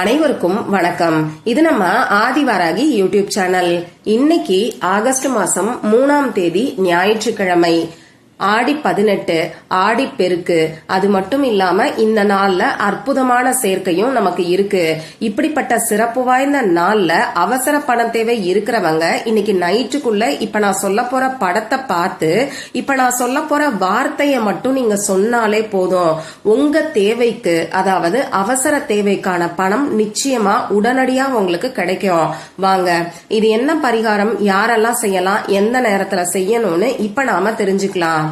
அனைவருக்கும் வணக்கம். இது நம்ம ஆதிவாராகி யூடியூப் சேனல். இன்னைக்கு ஆகஸ்ட் மாசம் மூணாம் தேதி ஞாயிற்றுக்கிழமை. ஆடி பதினெட்டு ஆடி பெருக்கு. அது மட்டும் இல்லாம இந்த நாள்ல அற்புதமான சேர்க்கையும் நமக்கு இருக்கு. இப்படிப்பட்ட சிறப்பு வாய்ந்த நாள்ல அவசர பணம் தேவை இருக்கிறவங்க இன்னைக்கு நைட்டுக்குள்ள இப்ப நான் சொல்ல போற படத்தை பார்த்து இப்ப நான் சொல்ல போற வார்த்தைய மட்டும் நீங்க சொன்னாலே போதும். உங்க தேவைக்கு அதாவது அவசர தேவைக்கான பணம் நிச்சயமா உடனடியா உங்களுக்கு கிடைக்கும். வாங்க இது என்ன பரிகாரம்? யாரெல்லாம் செய்யலாம்? எந்த நேரத்துல செய்யணும்னு இப்ப நாம தெரிஞ்சுக்கலாம்.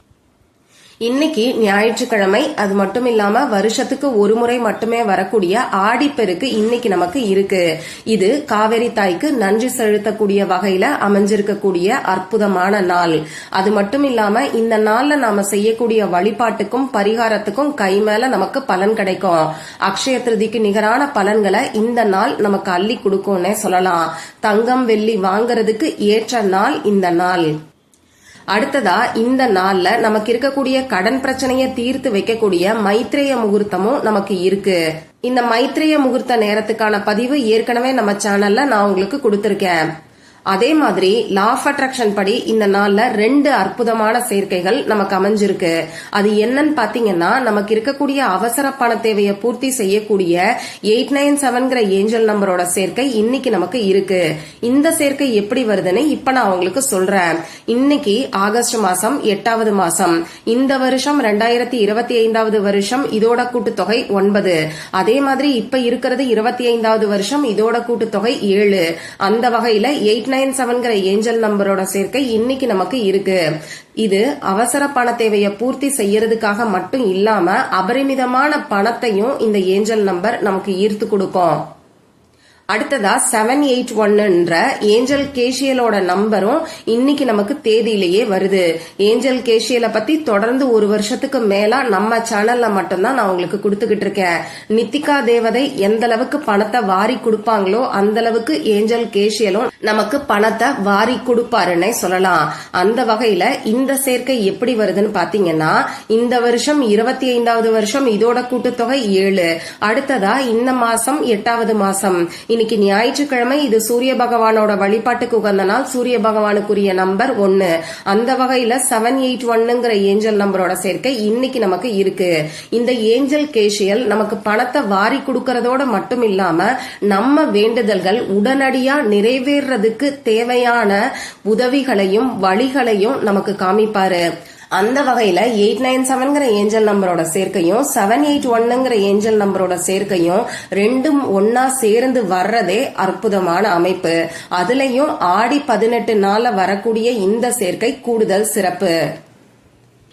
இன்னைக்கு ஞாயிற்றுக்கிழமை அது மட்டும் இல்லாம வருஷத்துக்கு ஒரு முறை மட்டுமே வரக்கூடிய ஆடிப்பெருக்கு இன்னைக்கு நமக்கு இருக்கு. இது காவேரி தாய்க்கு நன்றி செலுத்தக்கூடிய வகையில அமைஞ்சிருக்கக்கூடிய அற்புதமான நாள். அது மட்டும் இல்லாம இந்த நாள்ல நாம செய்யக்கூடிய வழிபாட்டுக்கும் பரிகாரத்துக்கும் கை மேல நமக்கு பலன் கிடைக்கும். அக்ஷய திருதிக்கு நிகரான பலன்களை இந்த நாள் நமக்கு அள்ளி கொடுக்கும்னே சொல்லலாம். தங்கம் வெள்ளி வாங்குறதுக்கு ஏற்ற நாள் இந்த நாள். அடுத்ததா இந்த நாள்ல நமக்கு இருக்கக்கூடிய கடன் பிரச்சனைய தீர்த்து வைக்கக்கூடிய மைத்ரேய முகூர்த்தமும் நமக்கு இருக்கு. இந்த மைத்ரேய முகூர்த்த நேரத்துக்கான பதிவு ஏற்கனவே நம்ம சேனல்ல நான் உங்களுக்கு கொடுத்திருக்கேன். அதே மாதிரி லா ஆஃப் அட்ராக்ஷன் படி இந்த நாள்ல ரெண்டு அற்புதமான சேர்க்கைகள் நமக்கு அமைஞ்சிருக்கு. அது என்னன்னு பாத்தீங்கன்னா நமக்கு இருக்கக்கூடிய அவசர பண தேவையை பூர்த்தி செய்யக்கூடிய எயிட் நைன் செவன்கிற ஏஞ்சல் நம்பரோட சேர்க்கை இன்னைக்கு நமக்கு இருக்கு. இந்த சேர்க்கை எப்படி வருதுன்னு இப்ப நான் உங்களுக்கு சொல்றேன். இன்னைக்கு ஆகஸ்ட் மாசம் எட்டாவது மாசம். இந்த வருஷம் ரெண்டாயிரத்தி இருபத்தி ஐந்தாவது வருஷம் இதோட கூட்டுத்தொகை ஒன்பது. அதே மாதிரி இப்ப இருக்கிறது இருபத்தி ஐந்தாவது வருஷம் இதோட கூட்டுத்தொகை ஏழு. அந்த வகையில எயிட் நைன் செவன்கிற ஏஞ்சல் நம்பரோட சேர்க்கை இன்னைக்கு நமக்கு இருக்கு. இது அவசர பண தேவையை பூர்த்தி செய்யறதுக்காக மட்டும் இல்லாம அபரிமிதமான பணத்தையும் இந்த ஏஞ்சல் நம்பர் நமக்கு ஈர்த்து கொடுக்கும். அடுத்ததா செவன் எயிட் ஒன்னுன்ற ஏஞ்சல் கேஷியலோட நம்பரும் இன்னைக்கு நமக்கு தேதியிலேயே வருது. ஏஞ்சல் கேஷியலை பத்தி தொடர்ந்து ஒரு வருஷத்துக்கு மேலா நம்ம சேனல்ல மட்டும்தான் நான் உங்களுக்கு கொடுத்துக்கிட்டு இருக்கேன். நித்திகா தேவதை எந்த அளவுக்கு பணத்தை வாரி கொடுப்பாங்களோ அந்த அளவுக்கு ஏஞ்சல் கேஷியலும் நமக்கு பணத்தை வாரி கொடுப்பாருன்னே சொல்லலாம். அந்த வகையில இந்த சேர்க்கை எப்படி வருதுன்னு பாத்தீங்கன்னா இந்த வருஷம் இருபத்தி ஐந்தாவது வருஷம் இதோட கூட்டுத்தொகை ஏழு. அடுத்ததா இந்த மாசம் எட்டாவது மாசம். இன்னைக்கு ஞாயிற்றுக்கிழமை இது சூரிய பகவானோட வழிபாட்டுக்கு உகந்த நாள் சூரிய பகவானுக்குரிய நம்பர் ஒன்னு அந்த வகையில செவன் எயிட் ஒன்னுங்கிற ஏஞ்சல் நம்பரோட சேர்க்கை இன்னைக்கு நமக்கு இருக்கு. இந்த ஏஞ்சல் கேஷியல் நமக்கு பணத்தை வாரி கொடுக்கறதோட மட்டும் இல்லாம நம்ம வேண்டுதல்கள் உடனடியா நிறைவேறதுக்கு தேவையான உதவிகளையும் வழிகளையும் நமக்கு காமிப்பாரு. அந்த வகையில எயிட் நைன் செவன்கிற ஏஞ்சல் நம்பரோட சேர்க்கையும் செவன் எயிட் ஒன்னுங்கிற ஏஞ்சல் நம்பரோட சேர்க்கையும் ரெண்டும் ஒன்னா சேர்ந்து வர்றதே அற்புதமான அமைப்பு. அதுலயும் ஆடி பதினெட்டு நாள்ல வரக்கூடிய இந்த சேர்க்கை கூடுதல் சிறப்பு.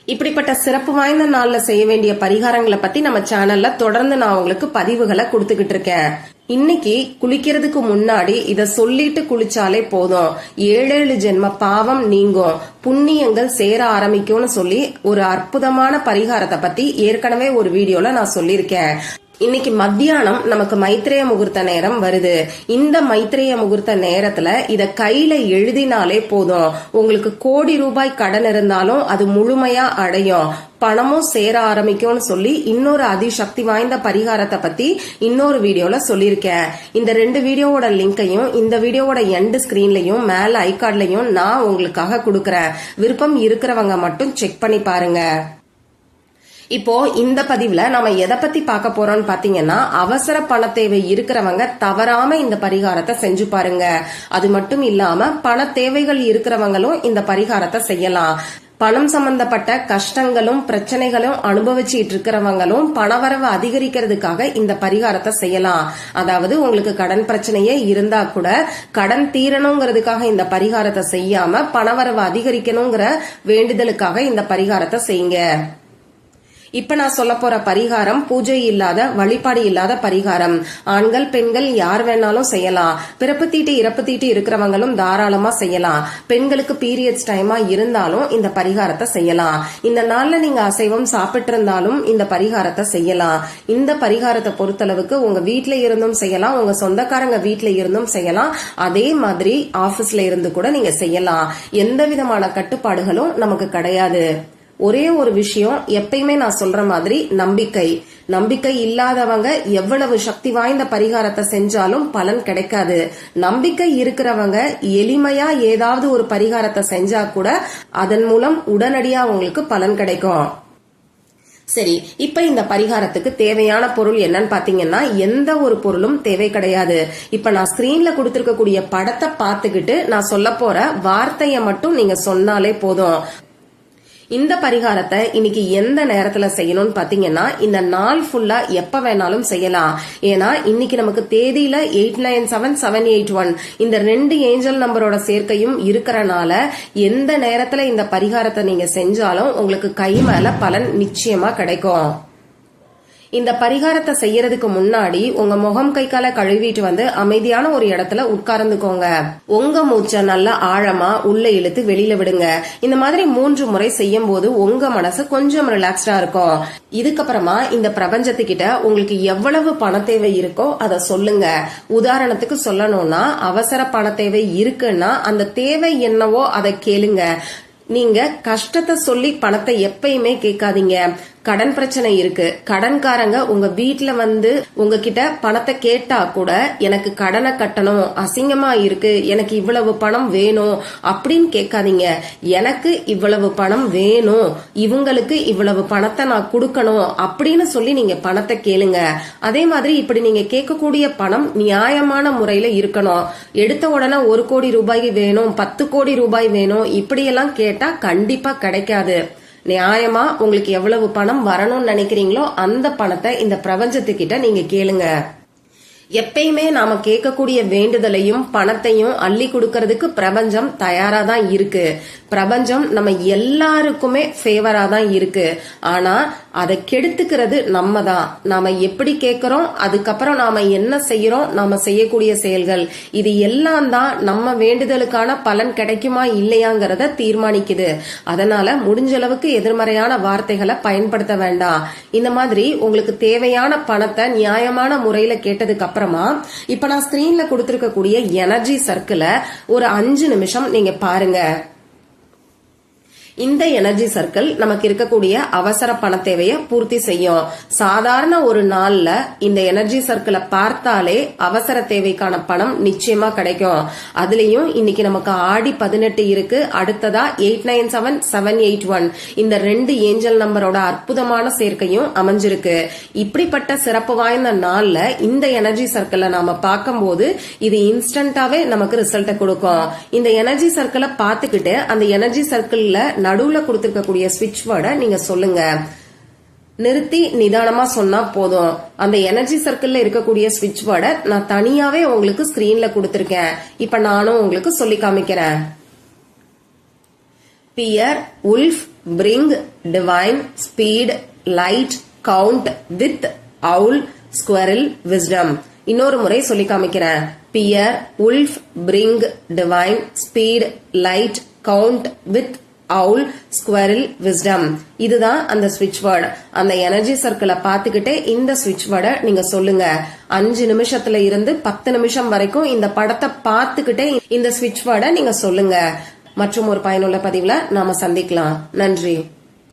இப்படிப்பட்ட சிறப்பு வாய்ந்த நாள்ல செய்ய வேண்டிய பரிகாரங்களை பத்தி நம்ம சேனல்ல தொடர்ந்து நான் உங்களுக்கு பதிவுகளை கொடுத்துக்கிட்டு இருக்கேன். இன்னைக்கு குளிக்கிறதுக்கு முன்னாடி இத சொல்லிட்டு குளிச்சாலே போதும். ஏழேழு ஜென்ம பாவம் நீங்கும். புண்ணியங்கள் சேர ஆரம்பிக்கும்னு சொல்லி ஒரு அற்புதமான பரிகாரத்தை பத்தி ஏற்கனவே ஒரு வீடியோல நான் சொல்லியிருக்கேன். இன்னைக்கு மத்தியானம் நமக்கு மைத்ரேய முகூர்த்த நேரம் வருது. இந்த மைத்ரேய முகூர்த்த நேரத்துல இத கையில எழுதினாலே போதும். உங்களுக்கு கோடி ரூபாய் கடன் இருந்தாலும் அது முழுமையா அடையும். பணமும் சேர ஆரம்பிக்கும்னு சொல்லி இன்னொரு அதிசக்தி வாய்ந்த பரிகாரத்தை பத்தி இன்னொரு வீடியோல சொல்லியிருக்கேன். இந்த ரெண்டு வீடியோவோட லிங்கையும் இந்த வீடியோவோட எண்டு ஸ்கிரீன்லயும் மேல ஐகார்ட்லயும் நான் உங்களுக்காக கொடுக்கறேன். விருப்பம் இருக்கிறவங்க மட்டும் செக் பண்ணி பாருங்க. இப்போ இந்த பதிவுல நம்ம எதை பத்தி பார்க்க போறோம்னு பாத்தீங்கன்னா அவசர பண தேவை இருக்கிறவங்க தவறாம இந்த பரிகாரத்தை செஞ்சு பாருங்க. அது மட்டும் இல்லாம பண தேவைகள் இருக்கிறவங்களும் இந்த பரிகாரத்தை செய்யலாம். பணம் சம்பந்தப்பட்ட கஷ்டங்களும் பிரச்சனைகளும் அனுபவிச்சுட்டு இருக்கிறவங்களும் பணவரவு அதிகரிக்கிறதுக்காக இந்த பரிகாரத்தை செய்யலாம். அதாவது உங்களுக்கு கடன் பிரச்சனையே இருந்தா கூட கடன் தீரணுங்கிறதுக்காக இந்த பரிகாரத்தை செய்யாம பணவரவு அதிகரிக்கணுங்கிற வேண்டுதலுக்காக இந்த பரிகாரத்தை செய்யுங்க. இப்ப நான் சொல்ல போற பரிகாரம் பூஜை இல்லாத வழிபாடு இல்லாத பரிகாரம். ஆண்கள் பெண்கள் யார் வேணாலும் செய்யலாம். பிறப்பு தீட்டு இறப்பு தீட்டு இருக்கிறவங்களும் தாராளமா செய்யலாம். பெண்களுக்கு பீரியட்ஸ் டைமா இருந்தாலும் இந்த பரிகாரத்தை செய்யலாம். இந்த நாள்ல நீங்க அசைவம் சாப்பிட்டு இருந்தாலும் இந்த பரிகாரத்தை செய்யலாம். இந்த பரிகாரத்தை பொறுத்தளவுக்கு உங்க வீட்டுல இருந்தும் செய்யலாம். உங்க சொந்தக்காரங்க வீட்டுல இருந்தும் செய்யலாம். அதே மாதிரி ஆபீஸ்ல இருந்து கூட நீங்க செய்யலாம். எந்த விதமான கட்டுப்பாடுகளும் நமக்கு கிடையாது. ஒரே ஒரு விஷயம் எப்பயுமே நான் சொல்ற மாதிரி நம்பிக்கை. நம்பிக்கை இல்லாதவங்க எவ்வளவு சக்தி வாய்ந்த பரிகாரத்தை செஞ்சாலும் பலன் கிடைக்காது. நம்பிக்கை இருக்கிறவங்க எளிமையா ஏதாவது ஒரு பரிகாரத்தை செஞ்சா கூட அதன் மூலம் உடனடியா அவங்களுக்கு பலன் கிடைக்கும். சரி இப்ப இந்த பரிகாரத்துக்கு தேவையான பொருள் என்னன்னு பாத்தீங்கன்னா எந்த ஒரு பொருளும் தேவை கிடையாது. இப்ப நான் ஸ்கிரீன்ல கொடுத்திருக்கக்கூடிய படத்தை பார்த்துக்கிட்டு நான் சொல்ல போற வார்த்தையை மட்டும் நீங்க சொன்னாலே போதும். இந்த பரிகாரத்தை இன்னைக்கு எந்த நேரத்துல செய்யணும்னு பாத்தீங்கன்னா இந்த நாள் ஃபுல்லா எப்ப வேணாலும் செய்யலாம். ஏன்னா இன்னைக்கு நமக்கு தேதியில eight nine seven seven eight one இந்த ரெண்டு ஏஞ்சல் நம்பரோட சேர்க்கையும் இருக்கிறனால எந்த நேரத்துல இந்த பரிகாரத்தை நீங்க செஞ்சாலும் உங்களுக்கு கை மேல பலன் நிச்சயமா கிடைக்கும். இந்த பரிகாரத்தை செய்யறதுக்கு முன்னாடி உங்க முகம் கை காலை கழுவிட்டு வந்து அமைதியான ஒரு இடத்துல உட்கார்ந்துக்கோங்க. உங்க மூச்சை நல்லா ஆழமா உள்ள இழுத்து வெளியில விடுங்க. இந்த மாதிரி மூன்று முறை செய்யும் போது உங்க மனசு கொஞ்சம் ரிலாக்ஸ்டா இருக்கும். இதுக்கப்புறமா இந்த பிரபஞ்சத்துக்கிட்ட உங்களுக்கு எவ்வளவு பண தேவை இருக்கோ அதை சொல்லுங்க. உதாரணத்துக்கு சொல்லணும்னா அவசர பண தேவை இருக்குன்னா அந்த தேவை என்னவோ அதை கேளுங்க. நீங்க கஷ்டத்தை சொல்லி பணத்தை எப்பயுமே கேட்காதீங்க. கடன் பிரச்சனை இருக்கு. கடன்காரங்க உங்க வீட்டுல வந்து உங்ககிட்ட பணத்தை கேட்டா கூட எனக்கு கடனை கட்டணும் அசிங்கமா இருக்கு எனக்கு இவ்வளவு பணம் வேணும் அப்படின்னு கேட்காதீங்க. எனக்கு இவ்வளவு பணம் வேணும் இவங்களுக்கு இவ்வளவு பணத்தை நான் கொடுக்கணும் அப்படின்னு சொல்லி நீங்க பணத்தை கேளுங்க. அதே மாதிரி இப்படி நீங்க கேட்கக்கூடிய பணம் நியாயமான முறையில இருக்கணும். எடுத்த உடனே ஒரு கோடி ரூபாய் வேணும் பத்து கோடி ரூபாய் வேணும் இப்படியெல்லாம் கேட்டா கண்டிப்பா கிடைக்காது. நியாயமா உங்களுக்கு எவ்வளவு பணம் வரணும்னு நினைக்கிறீங்களோ அந்த பணத்தை இந்த பிரபஞ்சத்துக்கிட்ட நீங்க கேளுங்க. எப்பயுமே நாம கேட்கக்கூடிய வேண்டுதலையும் பணத்தையும் அள்ளி கொடுக்கறதுக்கு பிரபஞ்சம் தயாரா தான் இருக்கு. பிரபஞ்சம் நம்ம எல்லாருக்குமே ஃபேவரா தான் இருக்கு. ஆனா அதை கெடுத்துக்கிறது நம்ம தான் நாம எப்படி கேட்கறோம் அதுக்கப்புறம் நாம என்ன செய்யறோம் நாம செய்யக்கூடிய செயல்கள். இது எல்லாம் தான் நம்ம வேண்டுதலுக்கான பலன் கிடைக்குமா இல்லையாங்கிறத தீர்மானிக்குது. அதனால முடிஞ்ச அளவுக்கு எதிர்மறையான வார்த்தைகளை பயன்படுத்த வேண்டாம். இந்த மாதிரி உங்களுக்கு தேவையான பணத்தை நியாயமான முறையில கேட்டதுக்கு அப்புறமா இப்ப நான் ஸ்கிரீன்ல கொடுத்திருக்கக்கூடிய எனர்ஜி சர்க்கிளை ஒரு அஞ்சு நிமிஷம் நீங்க பாருங்க. இந்த எனர்ஜி சர்க்கிள் நமக்கு இருக்கக்கூடிய அவசர பண தேவையை பூர்த்தி செய்யும். சாதாரண ஒரு நாள்ல இந்த எனர்ஜி சர்க்கிளை பார்த்தாலே அவசர தேவைக்கான பணம் நிச்சயமா கிடைக்கும். அதுலயும் இன்னைக்கு நமக்கு ஆடி பதினெட்டு இருக்கு. அடுத்ததா eight nine seven seven eight one இந்த ரெண்டு ஏஞ்சல் நம்பரோட அற்புதமான சேர்க்கையும் அமைஞ்சிருக்கு. இப்படிப்பட்ட சிறப்பு வாய்ந்த நாள்ல இந்த எனர்ஜி சர்க்கிளை நாம பார்க்கும்போது இது இன்ஸ்டன்டாவே நமக்கு ரிசல்ட்டை கொடுக்கும். இந்த எனர்ஜி சர்க்கிளை பார்த்துக்கிட்டு அந்த எனர்ஜி சர்க்கிள்ல நடுவில் கொடுத்துருக்கக்கூடிய ஸ்விட்ச் வேர்டை நீங்கள் சொல்லுங்க. நிறுத்தி நிதானமா சொன்னா போதும். அந்த எனர்ஜி சர்க்கிள்ல இருக்கக்கூடிய ஸ்விட்ச் வேர்டை நான் தனியாவே உங்களுக்கு ஸ்கிரீன்ல கொடுத்திருக்கேன். இப்ப நானும் உங்களுக்கு சொல்லி காமிக்கிறேன். Bear wolf bring divine speed light count with owl ஸ்குவரில் wisdom இன்னொரு முறை சொல்லி காமிக்கிறேன். Bear wolf bring divine speed light count with owl ஸ்குவரில் wisdom இதுதான் அந்த ஸ்விட்ச் வேர்டு அந்த எனர்ஜி சர்க்கிளை பார்த்துக்கிட்டே இந்த ஸ்விட்ச் வேர்டை நீங்க சொல்லுங்க. அஞ்சு நிமிஷத்துல இருந்து பத்து நிமிஷம் வரைக்கும் இந்த படத்தை பார்த்துக்கிட்டே இந்த ஸ்விட்ச் வேர்டை நீங்க சொல்லுங்க. மற்றும் ஒரு பயனுள்ள பதிவுல நாம சந்திக்கலாம். நன்றி.